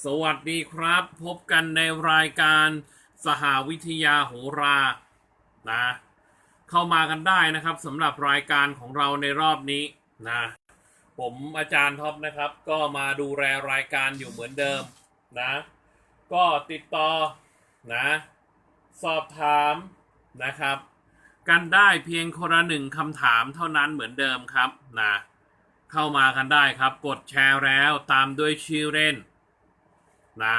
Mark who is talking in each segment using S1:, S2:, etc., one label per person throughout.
S1: สวัสดีครับ พบกันในรายการสหวิทยาโหรานะเข้ามากันได้นะครับสำหรับรายการของเราในรอบนี้นะผมอาจารย์ท็อปนะครับ ก็มาดูแลรายการอยู่เหมือนเดิมนะ ก็ติดต่อนะสอบถามนะครับ กันได้เพียงคนละหนึ่งคำถามเท่านั้นเหมือนเดิมครับนะเข้ามากันได้ครับ กดแชร์แล้วตามด้วยชื่อเล่น นะ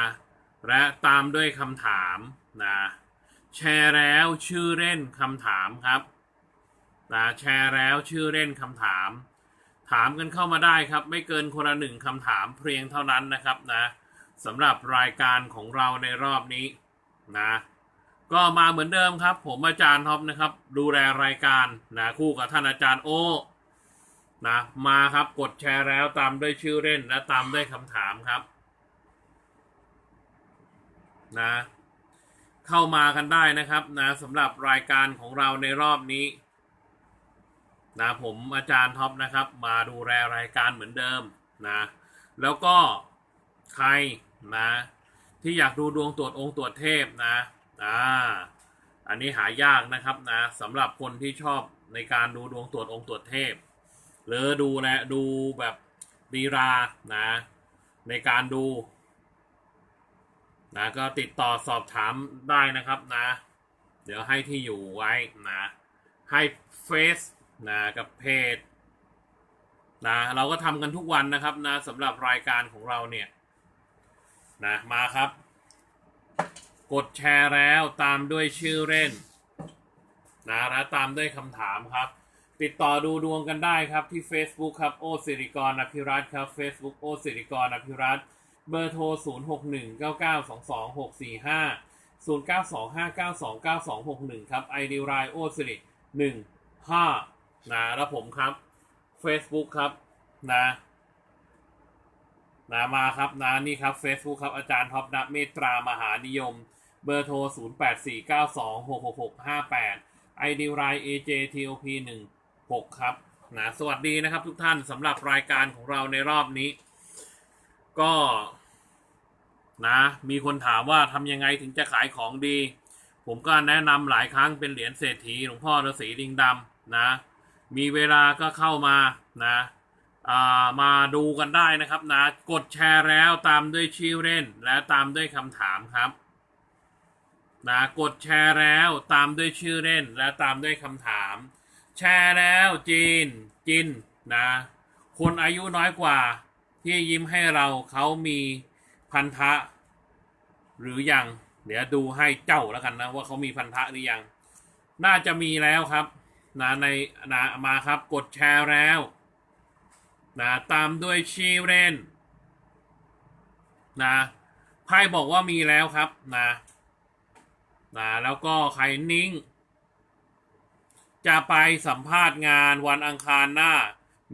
S1: และตามด้วยคำถามนะแชร์แล้วชื่อเล่นคำถามครับนะแชร์แล้วชื่อเล่นคำถาม ถามกันเข้ามาได้ครับ ไม่เกินคนละหนึ่งคำถามเพียงเท่านั้นนะครับนะสำหรับรายการของเราในรอบนี้นะก็มาเหมือนเดิมครับ ผมอาจารย์ท็อปนะครับ ดูแลรายการนะคู่กับท่านอาจารย์โอนะมาครับกดแชร์แล้วตามด้วยชื่อเล่นและตามด้วยคำถามครับ นะเข้ามากันได้นะครับนะสำหรับรายการของเราในรอบนี้นะผมอาจารย์ท็อปนะครับ มาดูแลรายการเหมือนเดิมนะแล้วก็ใครนะที่อยากดูดวงตรวจองค์ตรวจเทพนะอ่าอันนี้หายากนะครับนะสำหรับคนที่ชอบในการดูดวงตรวจองค์ตรวจเทพ หรือดูแลดูแบบดีรานะในการดู นะก็ติดต่อสอบถามได้นะครับนะ เดี๋ยวให้ที่อยู่ไว้นะ ให้เฟซนะกับเพจนะเราก็ทำกันทุกวันนะครับนะสำหรับรายการของเราเนี่ยนะมาครับ กดแชร์แล้วตามด้วยชื่อเล่นนะและตามด้วยคำถามครับ ติดต่อดูดวงกันได้ครับที่ Facebook ครับโอสิริกรอภิรัตน์ครับ Facebook โอสิริกรอภิรัตน์ เบอร์โทร 0 6 1 9 9 2 2 6 4 5 0 9 2 5 9 2 9 2 6 1 ครับ ID รายโอสิริ1 5นะแล้วผมครับ Facebook ครับนะนะมาครับนะนี่ครับ Facebook ครับ อาจารย์ท็อปนะเมตรามหานิยม เบอร์โทร 0 8 4 9 2 6 6 6 5 8 ID ราย AJTOP 1 6 ครับนะสวัสดีนะครับทุกท่านสำหรับรายการของเราในรอบนี้ ก็นะมีคนถามว่าทำยังไงถึงจะขายของดี ผมก็แนะนำหลายครั้งเป็นเหรียญเศรษฐีหลวงพ่อฤาษีลิงดำนะ มีเวลาก็เข้ามานะามาดูกันได้นะครับนะ กดแชร์แล้วตามด้วยชื่อเล่น และตามด้วยคำถามครับนะกดแชร์แล้วตามด้วยชื่อเล่น และตามด้วยคำถาม แชร์แล้วจีนจินนะ คนอายุน้อยกว่า ที่ยิ้มให้เราเขามีพันธะ หรือยัง เดี๋ยวดูให้เจ้าแล้วกันนะ ว่าเขามีพันธะหรือยัง น่าจะมีแล้วครับนะในนะมาครับกดแชร์แล้วนะตามด้วยชีเรนนะไพ่บอกว่ามีแล้วครับนะนะแล้วก็ใครนิ้งจะไปสัมภาษณ์งานวันอังคารหน้า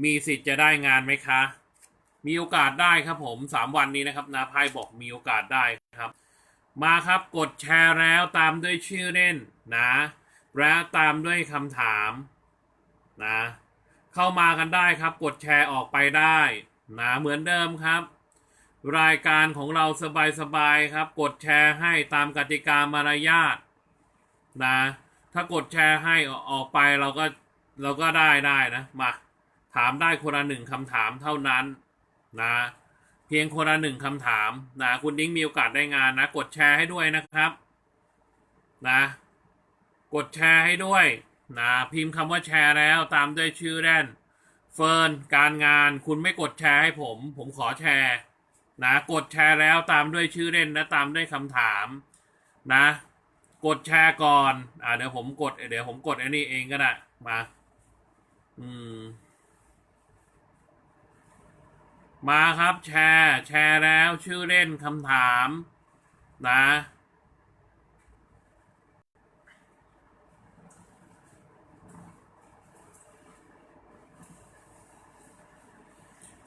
S1: มีสิทธิ์จะได้งานไหมคะ มีโอกาสได้ครับผมสามวันนี้นะครับนะไพ่บอกมีโอกาสได้ครับ มาครับกดแชร์แล้วตามด้วยชื่อเล่นนะ และตามด้วยคำถามนะ เข้ามากันได้ครับ กดแชร์ออกไปได้นะเหมือนเดิมครับ รายการของเราสบายๆครับ กดแชร์ให้ตามกติกามารยาทนะ ถ้ากดแชร์ให้ออกไปเราก็เราก็ได้ได้นะมาถามได้คนละหนึ่งคำถามเท่านั้น นะเพียงคนละหนึ่งคำถามนะคุณดิ้งมีโอกาสได้งานนะ กดแชร์ให้ด้วยนะครับนะ กดแชร์ให้ด้วยนะพิมพ์คำว่าแชร์แล้วตามด้วยชื่อแรนเฟิร์นการงานคุณไม่กดแชร์ให้ผม ผมขอแชร์นะกดแชร์แล้วตามด้วยชื่อเล่นและตามด้วยคำถามนะ กดแชร์ก่อนอ่าเดี๋ยวผมกด เดี๋ยวผมกดไอ้นี่เองก็ได้มา อืม มาครับแชร์ แชร์แล้วชื่อเล่นคำถาม นะ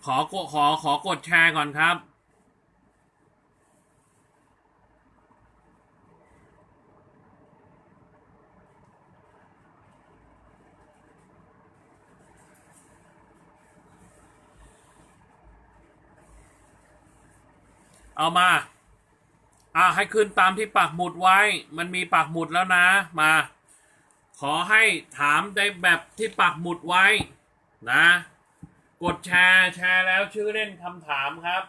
S1: ขอกดขอขอกดแชร์ก่อนครับ เอามา อ่าให้ขึ้นตามที่ปักหมุดไว้ มันมีปักหมุดแล้วนะ มา ขอให้ถามได้แบบที่ปักหมุดไว้ นะ กดแชร์แชร์แล้วชื่อเล่นคำถามครับ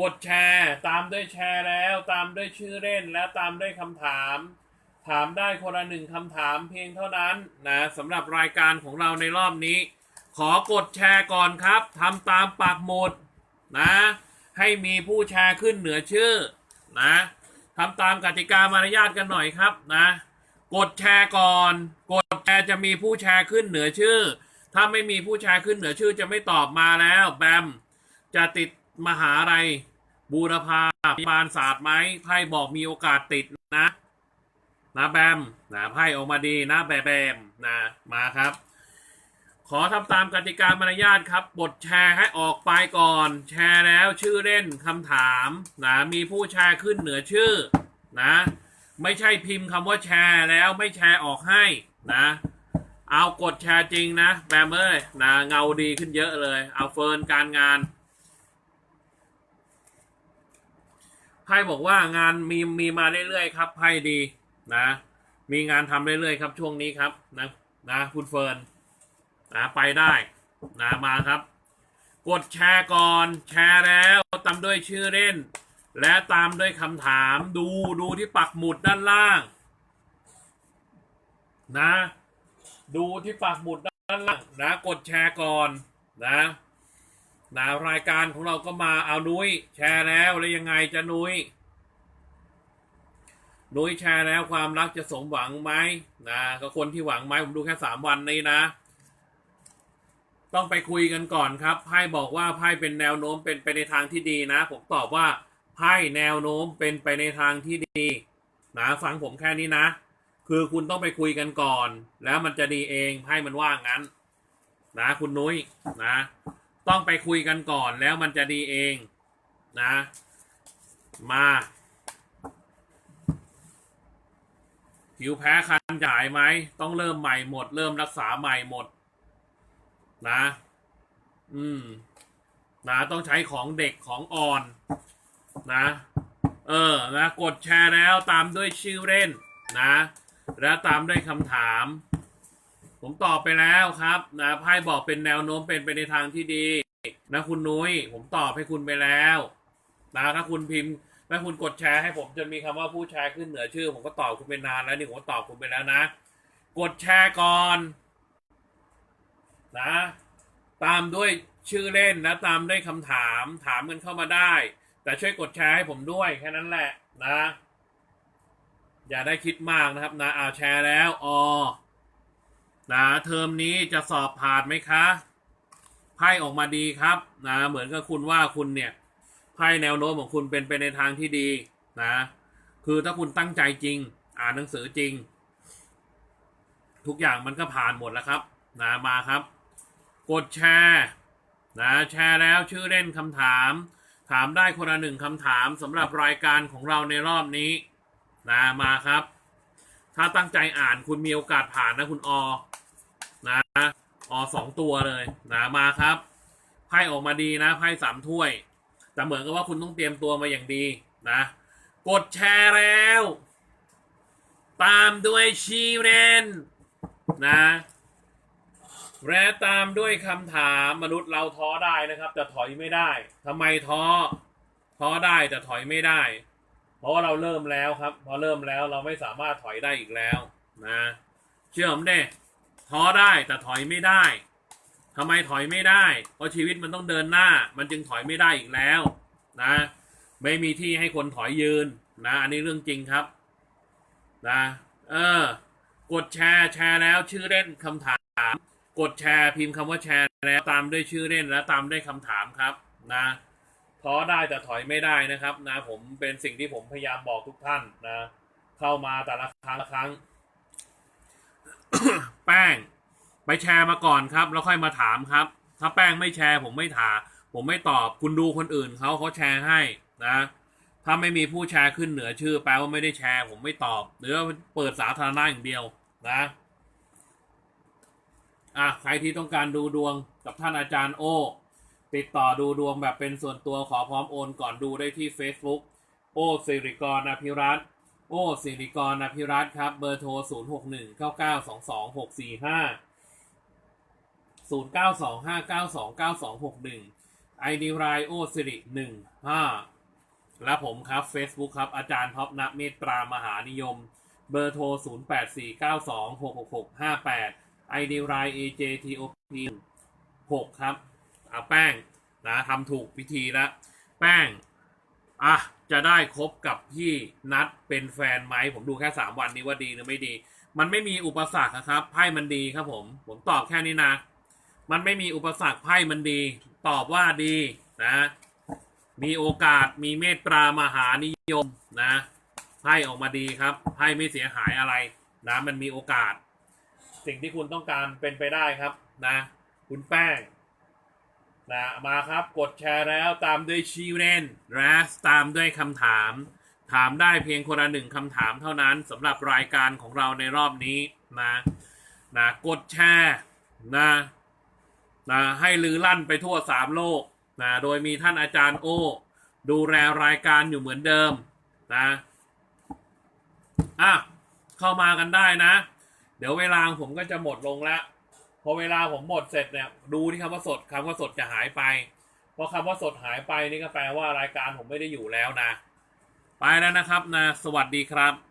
S1: กดแชร์ ตามด้วยแชร์แล้ว ตามด้วยชื่อเล่นและตามด้วยคำถาม ถามได้คนละหนึ่งคำถามเพียงเท่านั้นนะสำหรับรายการของเราในรอบนี้ ขอกดแชร์ก่อนครับทำตามปักหมุดนะ ให้มีผู้แชร์ขึ้นเหนือชื่อนะทำตามกติกามารยาทกันหน่อยครับนะกดแชร์ก่อน กดแชร์จะมีผู้แชร์ขึ้นเหนือชื่อ ถ้าไม่มีผู้แชร์ขึ้นเหนือชื่อจะไม่ตอบมาแล้วแบมจะติดมหาลัยบูรพาพิบาลศาสตร์ไหมไพ่บอกมีโอกาสติดนะนะแบมนะไพ่ออกมาดีนะแบมแบมนะมาครับ ขอทำตามกติกามารยาทครับกดแชร์ให้ออกไปก่อน แชร์แล้วชื่อเล่นคำถามนะมีผู้แชร์ขึ้นเหนือชื่อนะ ไม่ใช่พิมพ์คำว่าแชร์แล้วไม่แชร์ออกให้นะ เอากดแชร์จริงนะแบมเอ้ยนะเงาดีขึ้นเยอะเลย เอาเฟิร์นการงานไพ่บอกว่างานมีมีมาเรื่อยๆครับไพ่ดีนะ มีงานทำเรื่อยๆครับช่วงนี้ครับนะนะคุณเฟิร์น นะไปได้นะมาครับ กดแชร์ก่อนแชร์แล้วตามด้วยชื่อเล่น และตามด้วยคำถามดูดูที่ปักหมุดด้านล่าง นะ ดูที่ปักหมุดด้านล่างนะกดแชร์ก่อนนะนะรายการของเราก็มาเอานุ้ยแชร์แล้วแล้วยังไงจะนุ้ยนุ้ยแชร์แล้วความรักจะสมหวังไหมนะก็คนที่หวังไหมผมดูแค่สามวันนี้นะ ต้องไปคุยกันก่อนครับไพ่บอกว่าไพ่เป็นแนวโน้มเป็นไปในทางที่ดีนะ ผมตอบว่าไพ่แนวโน้มเป็นไปในทางที่ดีนะฟังผมแค่นี้นะ คือคุณต้องไปคุยกันก่อน แล้วมันจะดีเองไพ่มันว่างั้น นะคุณนุ้ยนะ ต้องไปคุยกันก่อนแล้วมันจะดีเองนะ มาผิวแพ้คันจ่ายไหมต้องเริ่มใหม่หมด เริ่มรักษาใหม่หมด นะ อืม นะต้องใช้ของเด็กของอ่อน นะ เออ นะ กดแชร์แล้วตามด้วยชื่อเล่น นะ แล้วตามด้วยคำถาม ผมตอบไปแล้วครับ นะไพ่บอกเป็นแนวโน้มเป็นไปในทางที่ดี นะคุณนุ้ย ผมตอบให้คุณไปแล้วนะถ้าคุณพิมพ์ถ้าคุณกดแชร์ให้ผมจนมีคำว่าผู้แชร์ขึ้นเหนือชื่อ ผมก็ตอบคุณไปนานแล้วนี่ผมก็ตอบคุณไปแล้วนะ กดแชร์ก่อน นะ ตามด้วยชื่อเล่นนะ ตามด้วยคำถามถามกันเข้ามาได้ แต่ช่วยกดแชร์ให้ผมด้วยแค่นั้นแหละนะ อย่าได้คิดมากนะครับ นะเอาแชร์แล้วอนะเทอมนี้จะสอบผ่านไหมคะไพ่ออกมาดีครับนะเหมือนกับคุณว่าคุณเนี่ยไพ่แนวโน้มของคุณเป็นไปในทางที่ดีนะ คือถ้าคุณตั้งใจจริง อ่านหนังสือจริง ทุกอย่างมันก็ผ่านหมดแล้วครับ นะมาครับ กดแชร์นะแชร์แล้วชื่อเล่นคำถาม ถามได้คนละหนึ่งคำถามสำหรับรายการของเราในรอบนี้นะมาครับ ถ้าตั้งใจอ่านคุณมีโอกาสผ่านนะคุณอนะอสองตัวเลยนะมาครับไพ่ออกมาดีนะไพ่สามถ้วย แต่เหมือนกับว่าคุณต้องเตรียมตัวมาอย่างดีนะ กดแชร์แล้ว ตามด้วยชีเรนนะ และตามด้วยคำถามมนุษย์เราท้อได้นะครับ แต่ถอยไม่ได้ทำไมท้อท้อได้แต่ถอยไม่ได้ เพราะว่าเราเริ่มแล้วครับ พอเริ่มแล้วเราไม่สามารถถอยได้อีกแล้วนะ เชื่อผมเด้ท้อได้แต่ถอยไม่ได้ทำไมถอยไม่ได้ เพราะชีวิตมันต้องเดินหน้า มันจึงถอยไม่ได้อีกแล้วนะ ไม่มีที่ให้คนถอยยืนนะ อันนี้เรื่องจริงครับนะ เออ กดแชร์แชร์แล้วชื่อเล่นคำถาม กดแชร์พิมพ์คำว่าแชร์แล้วตามด้วยชื่อเล่นแล้วตามด้วยคำถามครับนะท้อได้แต่ถอยไม่ได้นะครับนะผมเป็นสิ่งที่ผมพยายามบอกทุกท่านนะ เข้ามาแต่ละครั้งละครั้ง แป้ง ไปแชร์มาก่อนครับ แล้วค่อยมาถามครับ ถ้าแป้งไม่แชร์ ผมไม่ถามผมไม่ตอบคุณดูคนอื่นเขาเขาแชร์ให้นะถ้าไม่มีผู้แชร์ขึ้นเหนือชื่อ แปลว่าไม่ได้แชร์ ผมไม่ตอบ หรือว่าเปิดสาธารณะอย่างเดียวนะ อะใครที่ต้องการดูดวงกับท่านอาจารย์โอ ติดต่อดูดวงแบบเป็นส่วนตัวขอพร้อมโอนก่อนดูได้ที่ Facebook โอสิริกรอภิรัตโอสิริกรอภิรัตครับ เบอร์โทร 0 6 1 9 9 2 2 6 4 5 0 9 2 5 9 2 9 2 6 1 ID รายโอสิริ1 5 และผมครับ Facebook ครับ อาจารย์ท็อปณเมตรามหานิยม เบอร์โทร 0849266658 0 8 4 9 2 6 6 6 5 8 ID ราย AJTOP 6ครับอะแป้งนะทำถูกพิธีแล้ว แป้ง อะ จะได้คบกับพี่นัดเป็นแฟนไหม ผมดูแค่3วันนี้ว่าดีหรือไม่ดี มันไม่มีอุปสรรคครับ ไพ่มันดีครับผม ผมตอบแค่นี้นะ มันไม่มีอุปสรรคไพ่มันดี ตอบว่าดีนะ มีโอกาสมีเมตตามหานิยมนะไพ่ออกมาดีครับไพ่ไม่เสียหายอะไรนะมันมีโอกาส สิ่งที่คุณต้องการเป็นไปได้ครับนะ คุณแป้งนะมาครับกดแชร์แล้วตามด้วยชีเรนและตามด้วยคำถาม ถามได้เพียงคนละหนึ่งคำถามเท่านั้นสำหรับรายการของเราในรอบนี้นะนะกดแชร์นะนะให้ลือลั่นไปทั่วสามโลกนะโดยมีท่านอาจารย์โอ ดูแลรายการอยู่เหมือนเดิมนะอะเข้ามากันได้นะ เดี๋ยวเวลาผมก็จะหมดลงแล้วพอเวลาผมหมดเสร็จเนี่ยดูที่คำว่าสดคำว่าสดจะหายไปพอคำว่าสดหายไปนี่ก็แปลว่ารายการผมไม่ได้อยู่แล้วนะ ไปแล้วนะครับนะ สวัสดีครับ